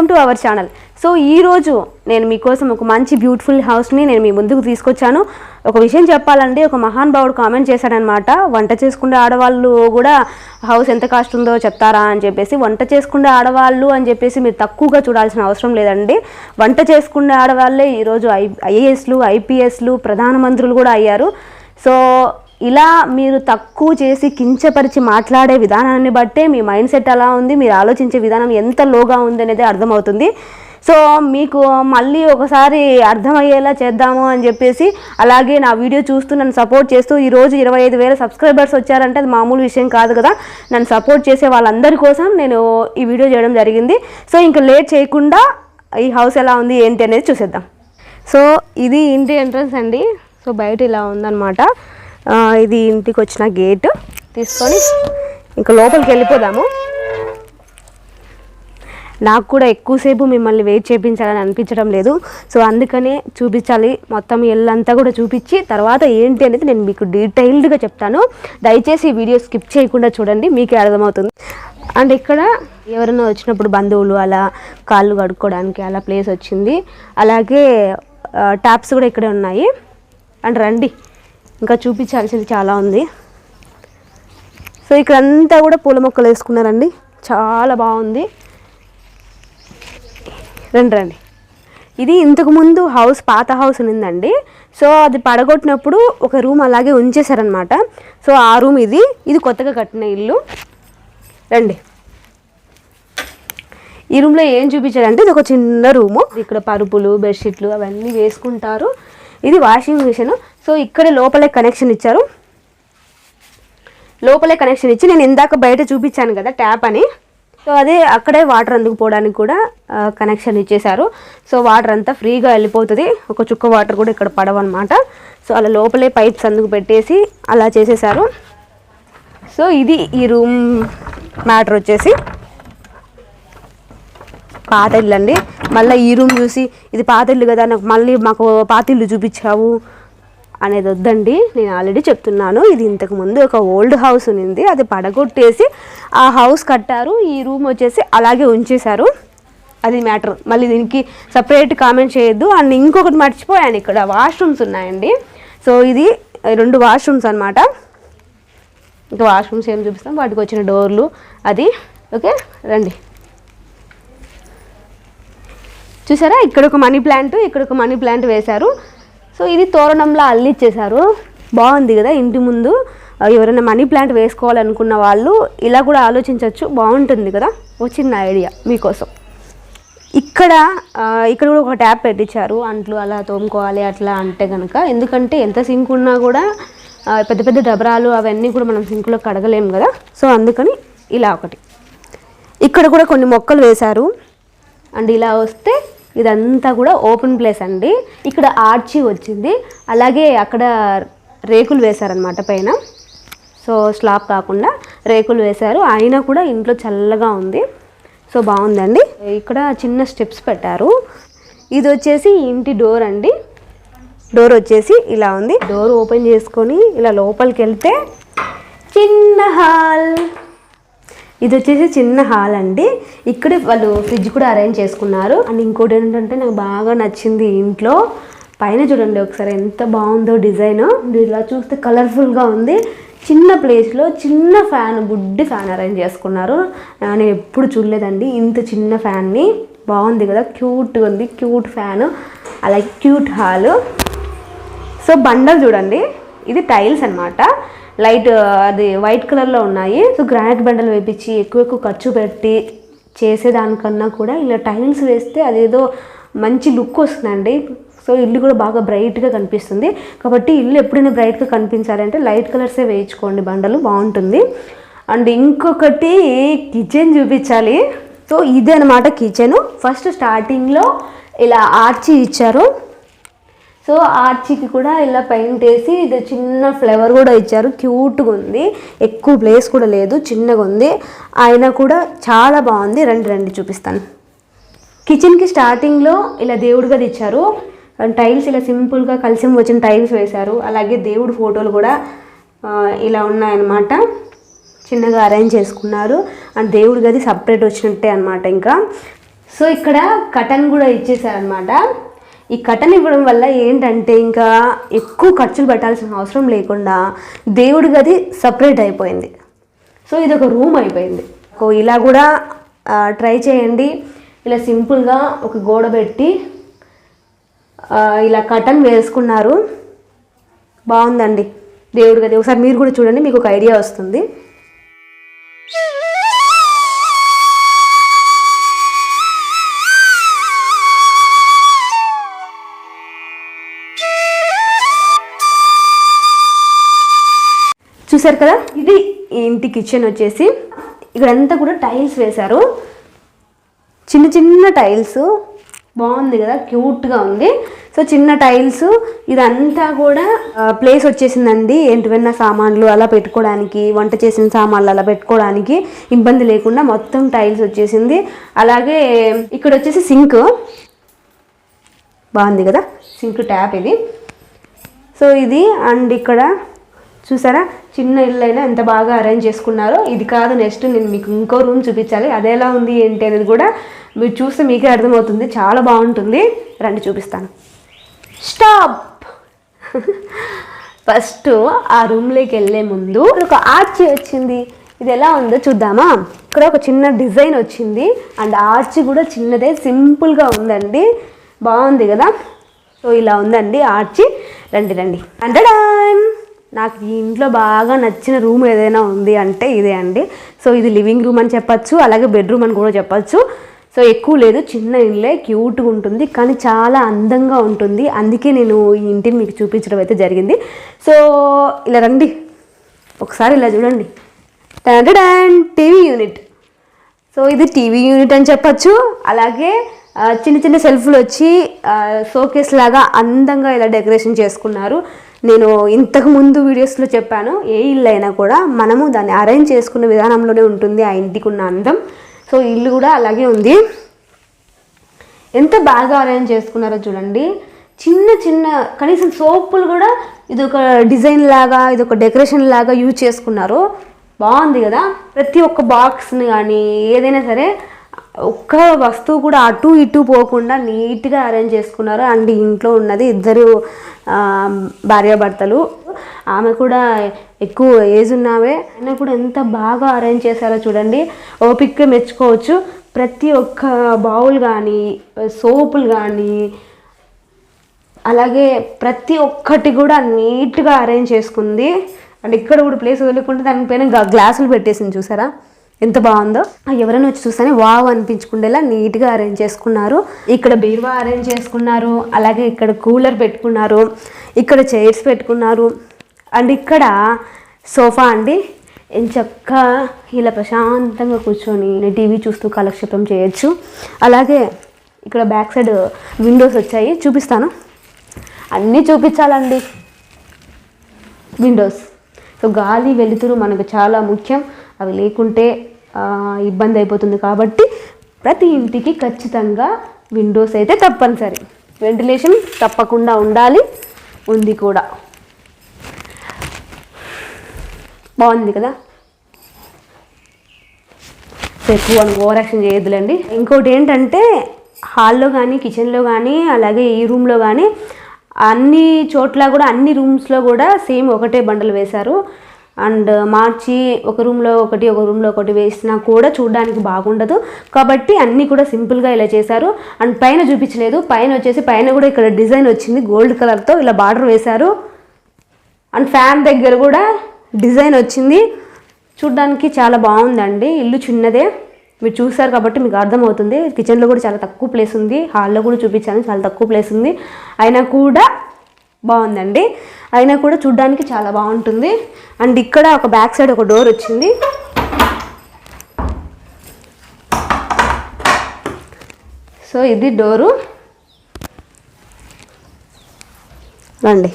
Welcome to our channel. So ఈరోజు నేను మీకోసం ఒక మంచి బ్యూటిఫుల్ హౌస్ని నేను మీ ముందుకు తీసుకొచ్చాను. ఒక విషయం చెప్పాలంటే ఒక మహాన్ భావుడు కామెంట్ చేశాడనమాట వంట చేసుకునే ఆడవాళ్ళు కూడా హౌస్ ఎంత కాస్ట్ ఉందో చెప్తారా అని చెప్పేసి వంట చేసుకునే ఆడవాళ్ళు అని చెప్పేసి మీరు తక్కువగా చూడాల్సిన అవసరం లేదండి. వంట చేసుకునే ఆడవాళ్ళే ఈరోజు ఐ ఐఏఎస్లు ఐపీఎస్లు ప్రధానమంత్రులు కూడా అయ్యారు. సో ఇలా మీరు తక్కువ చేసి కించపరిచి మాట్లాడే విధానాన్ని బట్టే మీ మైండ్ సెట్ ఎలా ఉంది మీరు ఆలోచించే విధానం ఎంత లోగా ఉంది అనేది అర్థమవుతుంది. సో మీకు మళ్ళీ ఒకసారి అర్థమయ్యేలా చేద్దాము అని చెప్పేసి అలాగే నా వీడియో చూస్తూ నన్ను సపోర్ట్ చేస్తూ ఈరోజు ఇరవై ఐదు వేల సబ్స్క్రైబర్స్ వచ్చారంటే అది మామూలు విషయం కాదు కదా. నన్ను సపోర్ట్ చేసే వాళ్ళందరి కోసం నేను ఈ వీడియో చేయడం జరిగింది. సో ఇంకా లేట్ చేయకుండా ఈ హౌస్ ఎలా ఉంది ఏంటి అనేది చూసేద్దాం. సో ఇది ఇంటి ఎంట్రన్స్ అండి. సో బయట ఇలా ఉందన్నమాట. ఇది ఇంటికి వచ్చిన గేట్. తీసుకొని ఇంకా లోపలికి వెళ్ళిపోదాము. నాకు కూడా ఎక్కువసేపు మిమ్మల్ని వెయిట్ చేయించాలని అనిపించడం లేదు. సో అందుకనే చూపించాలి. మొత్తం ఇల్లంతా కూడా చూపించి తర్వాత ఏంటి అనేది నేను మీకు డీటెయిల్డ్గా చెప్తాను. దయచేసి ఈ వీడియో స్కిప్ చేయకుండా చూడండి మీకే అర్థమవుతుంది. అండ్ ఇక్కడ ఎవరైనా వచ్చినప్పుడు బంధువులు అలా కాళ్ళు కడుక్కోవడానికి అలా ప్లేస్ వచ్చింది. అలాగే ట్యాప్స్ కూడా ఇక్కడే ఉన్నాయి. అండ్ రండి. ఇంకా చూపించాల్సింది చాలా ఉంది. సో ఇక్కడ అంతా కూడా పూల మొక్కలు వేసుకున్నారండి. చాలా బాగుంది. రండి రండి. ఇది ఇంతకు ముందు హౌస్ పాత హౌస్ ఉందండి సో అది పడగొట్టినప్పుడు ఒక రూమ్ అలాగే ఉంచేశారనమాట సో ఆ రూమ్ ఇది. ఇది కొత్తగా కట్టిన ఇల్లు. రండి. ఈ రూమ్లో ఏం చూపించారంటే ఇది ఒక చిన్న రూము. ఇక్కడ పరుపులు బెడ్షీట్లు అవన్నీ వేసుకుంటారు. ఇది వాషింగ్ మిషన్. సో ఇక్కడే లోపలే కనెక్షన్ ఇచ్చారు. లోపలే కనెక్షన్ ఇచ్చి నేను ఇందాక బయట చూపించాను కదా ట్యాప్ అని. సో అదే అక్కడే వాటర్ అందుకుపోవడానికి కూడా కనెక్షన్ ఇచ్చేశారు. సో వాటర్ అంతా ఫ్రీగా వెళ్ళిపోతుంది. ఒక చుక్క వాటర్ కూడా ఇక్కడ పడవన్నమాట. సో అలా లోపలే పైప్స్ అందుకు పెట్టేసి అలా చేసేసారు సో ఇది ఈ రూమ్ మ్యాటర్ వచ్చేసి. పాత ఇల్లు అండి మళ్ళీ ఈ రూమ్ చూసి ఇది పాత ఇల్లు కదా నాకు మళ్ళీ మాకు పాత ఇల్లు చూపించావు. అనేది వద్దండి. నేను ఆల్రెడీ చెప్తున్నాను. ఇది ఇంతకు ముందు ఒక ఓల్డ్ హౌస్ ఉంది అది పడగొట్టేసి ఆ హౌస్ కట్టారు. ఈ రూమ్ వచ్చేసి అలాగే ఉంచేశారు. అది మ్యాటర్ మళ్ళీ దీనికి సపరేట్ కామెంట్ చేయొద్దు. అండ్ ఇంకొకటి మర్చిపోయాను ఇక్కడ. వాష్రూమ్స్ ఉన్నాయండి. సో ఇది రెండు వాష్రూమ్స్ అనమాట ఇంకా వాష్రూమ్స్ ఏం చూపిస్తాం? వాటికి వచ్చిన డోర్లు అది. ఓకే రండి. చూసారా? ఇక్కడ ఒక మనీ ప్లాంట్ ఇక్కడ ఒక మనీ ప్లాంట్ వేశారు. సో ఇది తోరణంలో అల్లిచ్చేశారు. బాగుంది కదా ఇంటి ముందు. ఎవరైనా మనీ ప్లాంట్ వేసుకోవాలనుకున్న వాళ్ళు ఇలా కూడా ఆలోచించవచ్చు బాగుంటుంది కదా. వచ్చింది ఐడియా మీకోసం. ఇక్కడ ఇక్కడ కూడా ఒక ట్యాప్ పెట్టించారు. అంట్లు అలా తోముకోవాలి అట్లా అంటే కనుక ఎందుకంటే ఎంత సింక్ ఉన్నా కూడా పెద్ద పెద్ద డబరాలు అవన్నీ కూడా మనం సింకులో కడగలేము కదా. సో అందుకని ఇలా ఒకటి. ఇక్కడ కూడా కొన్ని మొక్కలు వేశారు. అండ్ ఇలా వస్తే ఇదంతా కూడా ఓపెన్ ప్లేస్ అండి. ఇక్కడ ఆర్చి వచ్చింది. అలాగే అక్కడ రేకులు వేశారనమాట పైన. సో స్లాబ్ కాకుండా రేకులు వేశారు. అయినా కూడా ఇంట్లో చల్లగా ఉంది. సో బాగుందండి. ఇక్కడ చిన్న స్టెప్స్ పెట్టారు. ఇది వచ్చేసి ఇంటి డోర్ అండి. డోర్ వచ్చేసి ఇలా ఉంది. డోర్ ఓపెన్ చేసుకొని ఇలా లోపలికి వెళ్తే చిన్న హాల్. ఇది వచ్చేసి చిన్న హాల్ అండి. ఇక్కడే వాళ్ళు ఫ్రిడ్జ్ కూడా అరేంజ్ చేసుకున్నారు. అండ్ ఇంకోటి ఏంటంటే నాకు బాగా నచ్చింది ఇంట్లో. పైన చూడండి ఒకసారి ఎంత బాగుందో డిజైన్. ఇలా చూస్తే కలర్ఫుల్గా ఉంది. చిన్న ప్లేస్లో చిన్న ఫ్యాన్ గుడ్డి ఫ్యాన్ అరేంజ్ చేసుకున్నారు. నేను ఎప్పుడు చూడలేదండి ఇంత చిన్న ఫ్యాన్ని. బాగుంది కదా క్యూట్గా ఉంది క్యూట్ ఫ్యాన్. అలాగే క్యూట్ హాల్. సో బండలు చూడండి. ఇది టైల్స్ అన్నమాట. లైట్ అది వైట్ కలర్లో ఉన్నాయి. సో గ్రానైట్ బండలు వేపించి ఎక్కువ ఎక్కువ ఖర్చు పెట్టి చేసేదానికన్నా కూడా ఇలా టైల్స్ వేస్తే అదేదో మంచి లుక్ వస్తుందండి. సో ఇల్లు కూడా బాగా బ్రైట్గా కనిపిస్తుంది. కాబట్టి ఇల్లు ఎప్పుడైనా బ్రైట్గా కనిపించాలంటే లైట్ కలర్సే వేయించుకోండి బండలు బాగుంటుంది. అండ్ ఇంకొకటి కిచెన్ చూపించాలి. సో ఇదే అనమాట కిచెన్. ఫస్ట్ స్టార్టింగ్లో ఇలా ఆర్చి ఇచ్చారు. సో ఆర్చికి కూడా ఇలా పెయింట్ వేసి ఇది చిన్న ఫ్లేవర్ కూడా ఇచ్చారు. క్యూట్గా ఉంది. ఎక్కువ ప్లేస్ కూడా లేదు. చిన్నగా ఉంది. అయినా కూడా చాలా బాగుంది. రండి రండి చూపిస్తాను. కిచెన్కి స్టార్టింగ్లో ఇలా దేవుడు గది ఇచ్చారు. టైల్స్ ఇలా సింపుల్గా కలిసి వచ్చిన టైల్స్ వేశారు. అలాగే దేవుడి ఫోటోలు కూడా ఇలా ఉన్నాయన్నమాట. చిన్నగా అరేంజ్ చేసుకున్నారు. అండ్ దేవుడి గది సపరేట్ వచ్చినట్టే అనమాట ఇంకా. సో ఇక్కడ కటన్ కూడా ఇచ్చేసారనమాట ఈ కట్టలు ఇవ్వడం వల్ల ఏంటంటే ఇంకా ఎక్కువ ఖర్చులు పెట్టాల్సిన అవసరం లేకుండా దేవుడి గది సపరేట్ అయిపోయింది. సో ఇది ఒక రూమ్ అయిపోయింది. సో ఇలా కూడా ట్రై చేయండి. ఇలా సింపుల్గా ఒక గోడ పెట్టి ఇలా కటన్ వేసుకున్నారు. బాగుందండి దేవుడి గది. ఒకసారి మీరు కూడా చూడండి మీకు ఒక ఐడియా వస్తుంది. చూసారు కదా? ఇది ఇంటి కిచెన్ వచ్చేసి. ఇక్కడంతా కూడా టైల్స్ వేశారు. చిన్న చిన్న టైల్స్ బాగుంది కదా? క్యూట్గా ఉంది. సో చిన్న టైల్స్ ఇదంతా కూడా ప్లేస్ వచ్చేసిందండి. ఏంటివన్నా సామాన్లు అలా పెట్టుకోవడానికి వంట చేసిన సామాన్లు అలా పెట్టుకోవడానికి ఇబ్బంది లేకుండా మొత్తం టైల్స్ వచ్చేసింది. అలాగే ఇక్కడ వచ్చేసి సింక్ బాగుంది కదా? సింక్ ట్యాప్ ఇది. సో ఇది అండ్ ఇక్కడ చూసారా? చిన్న ఇల్లు అయినా ఎంత బాగా అరేంజ్ చేసుకున్నారో? ఇది కాదు నెక్స్ట్ నేను మీకు ఇంకో రూమ్ చూపించాలి. అది ఎలా ఉంది ఏంటి అనేది కూడా మీరు చూస్తే మీకే అర్థమవుతుంది. చాలా బాగుంటుంది. రండి చూపిస్తాను. స్టాప్ ఫస్ట్ ఆ రూమ్లోకి వెళ్ళే ముందు ఒక ఆర్చి వచ్చింది. ఇది ఎలా ఉందో చూద్దామా? ఇక్కడ ఒక చిన్న డిజైన్ వచ్చింది. అండ్ ఆర్చి కూడా చిన్నదే సింపుల్గా ఉందండి. బాగుంది కదా? సో ఇలా ఉందండి ఆర్చి రండి రండి. అంటడా నాకు ఈ ఇంట్లో బాగా నచ్చిన రూమ్ ఏదైనా ఉంది అంటే ఇదే అండి. సో ఇది లివింగ్ రూమ్ అని చెప్పచ్చు అలాగే బెడ్రూమ్ అని కూడా చెప్పచ్చు. సో ఎక్కువ లేదు చిన్న ఇల్లే క్యూట్గా ఉంటుంది కానీ చాలా అందంగా ఉంటుంది. అందుకే నేను ఈ ఇంటిని మీకు చూపించడం అయితే జరిగింది. సో ఇలా రండి. ఒకసారి ఇలా చూడండి. Tan TV unit. సో ఇది టీవీ యూనిట్ అని చెప్పచ్చు. అలాగే చిన్న చిన్న సెల్ఫ్లు వచ్చి షోకేస్ లాగా అందంగా ఇలా డెకరేషన్ చేసుకున్నారు. నేను ఇంతకు ముందు వీడియోస్లో చెప్పాను ఏ ఇల్లు అయినా కూడా మనము దాన్ని అరేంజ్ చేసుకున్న విధానంలోనే ఉంటుంది ఆ ఇంటికి ఉన్న అందం. సో ఇల్లు కూడా అలాగే ఉంది. ఎంత బాగా అరేంజ్ చేసుకున్నారో చూడండి. చిన్న చిన్న కనీసం సోపులు కూడా ఇది ఒక డిజైన్ లాగా ఇది ఒక డెకరేషన్ లాగా యూజ్ చేసుకున్నారు. బాగుంది కదా. ప్రతి ఒక్క బాక్స్ని కానీ ఏదైనా సరే ఒక్క వస్తువు కూడా అటు ఇటు పోకుండా నీట్గా అరేంజ్ చేసుకున్నారు. అండ్ ఇంట్లో ఉన్నది ఇద్దరు భార్యాభర్తలు. ఆమె కూడా ఎక్కువ ఏజ్ ఉన్నావే. అయినా కూడా ఎంత బాగా అరేంజ్ చేశారో చూడండి. ఓపిక్గా మెచ్చుకోవచ్చు. ప్రతి ఒక్క బౌల్ కానీ సోపులు కానీ అలాగే ప్రతి ఒక్కటి కూడా నీట్గా అరేంజ్ చేసుకుంది. అండ్ ఇక్కడ కూడా ప్లేస్ వదిలేకుండా దానిపైన గ్లాసులు పెట్టేసింది చూసారా? ఎంత బాగుందో. ఆ ఎవరైనా వచ్చి చూస్తేనే వావ్ అనిపించుకుండేలా నీట్గా అరేంజ్ చేసుకున్నారు. ఇక్కడ బీరువా అరేంజ్ చేసుకున్నారు. అలాగే ఇక్కడ కూలర్ పెట్టుకున్నారు. ఇక్కడ చైర్స్ పెట్టుకున్నారు. అండ్ ఇక్కడ సోఫా అండి. ఎంచక్క ఇలా ప్రశాంతంగా కూర్చొని టీవీ చూస్తూ కాలక్షేపం చేయొచ్చు. అలాగే ఇక్కడ బ్యాక్ సైడ్ విండోస్ వచ్చాయి. చూపిస్తాను. అన్నీ చూపించాలండి. విండోస్ సో గాలి వెలుతురు మనకు చాలా ముఖ్యం. అవి లేకుంటే ఇబ్బంది అయిపోతుంది కాబట్టి ప్రతి ఇంటికి ఖచ్చితంగా విండోస్ అయితే తప్పనిసరి. వెంటిలేషన్ తప్పకుండా ఉండాలి. ఉంది కూడా. బాగుంది కదా? ఎక్కువ ఓవర్ యాక్షన్ చేయొద్దులేండి. ఇంకోటి ఏంటంటే హాల్లో కానీ కిచెన్లో కానీ అలాగే ఈ రూమ్లో కానీ అన్ని చోట్ల కూడా అన్ని రూమ్స్లో కూడా సేమ్ ఒకటే బండలు వేశారు. అండ్ మార్చి ఒక రూమ్లో ఒకటి ఒక రూమ్లో ఒకటి వేసినా కూడా చూడడానికి బాగుండదు. కాబట్టి అన్నీ కూడా సింపుల్గా ఇలా చేశారు. అండ్ పైన చూపించలేదు. పైన వచ్చేసి పైన కూడా ఇక్కడ డిజైన్ వచ్చింది. గోల్డ్ కలర్తో ఇలా బార్డర్ వేశారు. అండ్ ఫ్యాన్ దగ్గర కూడా డిజైన్ వచ్చింది. చూడ్డానికి చాలా బాగుందండి. ఇల్లు చిన్నదే. మీరు చూసారు కాబట్టి మీకు అర్థమవుతుంది. కిచెన్లో కూడా చాలా తక్కువ ప్లేస్ ఉంది. హాల్లో కూడా చూపించాను. చాలా తక్కువ ప్లేస్ ఉంది. అయినా కూడా బాగుందండి. అయినా కూడా చూడ్డానికి చాలా బాగుంటుంది. అండ్ ఇక్కడ ఒక బ్యాక్ సైడ్ ఒక డోర్ వచ్చింది. సో ఇది డోరు. రండి.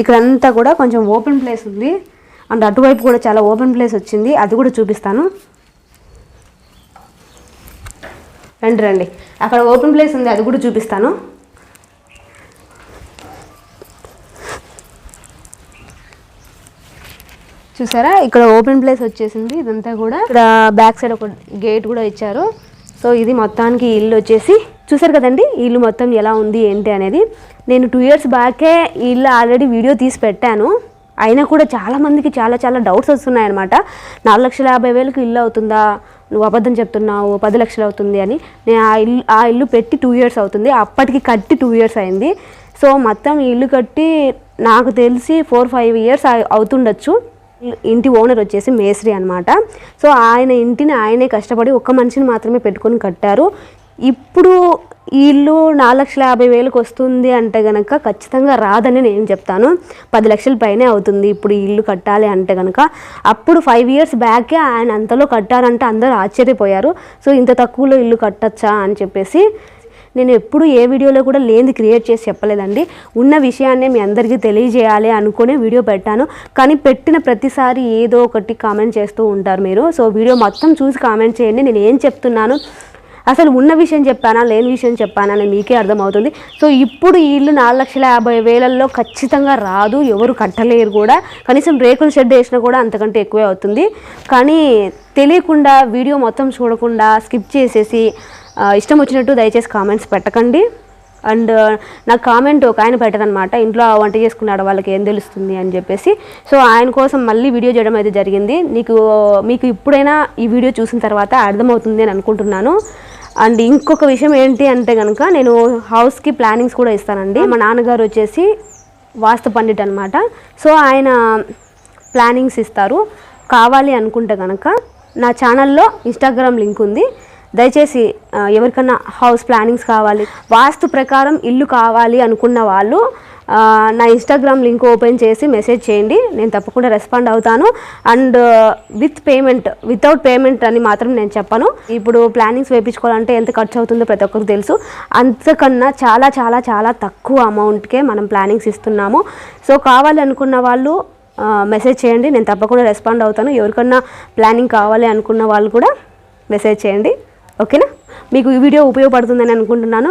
ఇక్కడంతా కూడా కొంచెం ఓపెన్ ప్లేస్ ఉంది. అండ్ అటువైపు కూడా చాలా ఓపెన్ ప్లేస్ వచ్చింది. అది కూడా చూపిస్తాను. రండి రండి. అక్కడ ఓపెన్ ప్లేస్ ఉంది అది కూడా చూపిస్తాను. చూసారా? ఇక్కడ ఓపెన్ ప్లేస్ వచ్చేసింది. ఇదంతా కూడా ఇక్కడ బ్యాక్ సైడ్ ఒక గేట్ కూడా ఇచ్చారు. సో ఇది మొత్తానికి ఇల్లు వచ్చేసి చూసారు కదండి? ఇల్లు మొత్తం ఎలా ఉంది ఏంటి అనేది. నేను టూ ఇయర్స్ బ్యాకే ఇల్లు ఆల్రెడీ వీడియో తీసి పెట్టాను. అయినా కూడా చాలామందికి చాలా చాలా డౌట్స్ వస్తున్నాయి అనమాట నాలుగు లక్షల యాభై వేలకు ఇల్లు అవుతుందా? నువ్వు అబద్ధం చెప్తున్నావు పది లక్షలు అవుతుంది అని. నేను ఆ ఇల్లు ఆ ఇల్లు పెట్టి టూ ఇయర్స్ అవుతుంది. అప్పటికి కట్టి టూ ఇయర్స్ అయింది. సో మొత్తం ఇల్లు కట్టి నాకు తెలిసి ఫోర్ ఫైవ్ ఇయర్స్ అవుతుండొచ్చు. ఇంటి ఓనర్ వచ్చేసి మేస్త్రి అనమాట సో ఆయన ఇంటిని ఆయనే కష్టపడి ఒక్క మనిషిని మాత్రమే పెట్టుకొని కట్టారు. ఇప్పుడు ఇల్లు నాలుగు లక్షల యాభై వేలకు వస్తుంది అంటే కనుక ఖచ్చితంగా రాదని నేను చెప్తాను. పది లక్షల పైనే అవుతుంది ఇప్పుడు ఈ ఇల్లు కట్టాలి అంటే కనుక అప్పుడు ఫైవ్ ఇయర్స్ బ్యాకే ఆయన అంతలో కట్టారంటే అందరూ ఆశ్చర్యపోయారు. సో ఇంత తక్కువలో ఇల్లు కట్టచ్చా అని చెప్పేసి నేను ఎప్పుడు ఏ వీడియోలో కూడా లేనిది క్రియేట్ చేసి చెప్పలేదండి. ఉన్న విషయాన్నే మీ అందరికీ తెలియజేయాలి అనుకునే వీడియో పెట్టాను. కానీ పెట్టిన ప్రతిసారి ఏదో ఒకటి కామెంట్ చేస్తూ ఉంటారు మీరు. సో వీడియో మొత్తం చూసి కామెంట్ చేయండి. నేను ఏం చెప్తున్నాను? అసలు ఉన్న విషయం చెప్పానా? లేని విషయం చెప్పానా? అని మీకే అర్థమవుతుంది. సో ఇప్పుడు ఈ ఇల్లు నాలుగు లక్షల యాభై వేలల్లో ఖచ్చితంగా రాదు. ఎవరు కట్టలేరు కూడా. కనీసం రేకుల షెడ్ వేసినా కూడా అంతకంటే ఎక్కువే అవుతుంది. కానీ తెలియకుండా వీడియో మొత్తం చూడకుండా స్కిప్ చేసేసి ఇష్టం వచ్చినట్టు దయచేసి కామెంట్స్ పెట్టకండి. అండ్ నాకు కామెంట్ ఒక ఆయన పెట్టదనమాట. ఇంట్లో వంట చేసుకున్నాడు వాళ్ళకి ఏం తెలుస్తుంది అని చెప్పేసి. సో ఆయన కోసం మళ్ళీ వీడియో చేయడం అయితే జరిగింది. నీకు మీకు ఇప్పుడైనా ఈ వీడియో చూసిన తర్వాత అర్థమవుతుంది అని అనుకుంటున్నాను. అండ్ ఇంకొక విషయం ఏంటి అంటే కనుక నేను హౌస్కి ప్లానింగ్స్ కూడా ఇస్తానండి. మా నాన్నగారు వచ్చేసి వాస్తు పండిట్ అనమాట. సో ఆయన ప్లానింగ్స్ ఇస్తారు. కావాలి అనుకుంటే కనుక నా ఛానల్లో ఇన్స్టాగ్రామ్ లింక్ ఉంది. దయచేసి ఎవరికన్నా హౌస్ ప్లానింగ్స్ కావాలి వాస్తు ప్రకారం ఇల్లు కావాలి అనుకున్న వాళ్ళు నా ఇన్స్టాగ్రామ్ లింక్ ఓపెన్ చేసి మెసేజ్ చేయండి నేను తప్పకుండా రెస్పాండ్ అవుతాను. And with payment without payment అని మాత్రం నేను చెప్పను. ఇప్పుడు ప్లానింగ్స్ వేయించుకోవాలంటే ఎంత ఖర్చు అవుతుందో ప్రతి ఒక్కరికి తెలుసు. అంతకన్నా చాలా చాలా చాలా తక్కువ అమౌంట్కే మనం ప్లానింగ్స్ ఇస్తున్నాము. సో కావాలి అనుకున్న వాళ్ళు మెసేజ్ చేయండి నేను తప్పకుండా రెస్పాండ్ అవుతాను. ఎవరికన్నా ప్లానింగ్ కావాలి అనుకున్న వాళ్ళు కూడా మెసేజ్ చేయండి. ఓకేనా? మీకు ఈ వీడియో ఉపయోగపడుతుందని అనుకుంటున్నాను.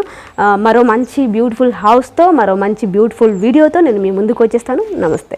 మరో మంచి బ్యూటిఫుల్ హౌస్తో మరో మంచి బ్యూటిఫుల్ వీడియోతో నేను మీ ముందుకు వచ్చేస్తాను. నమస్తే.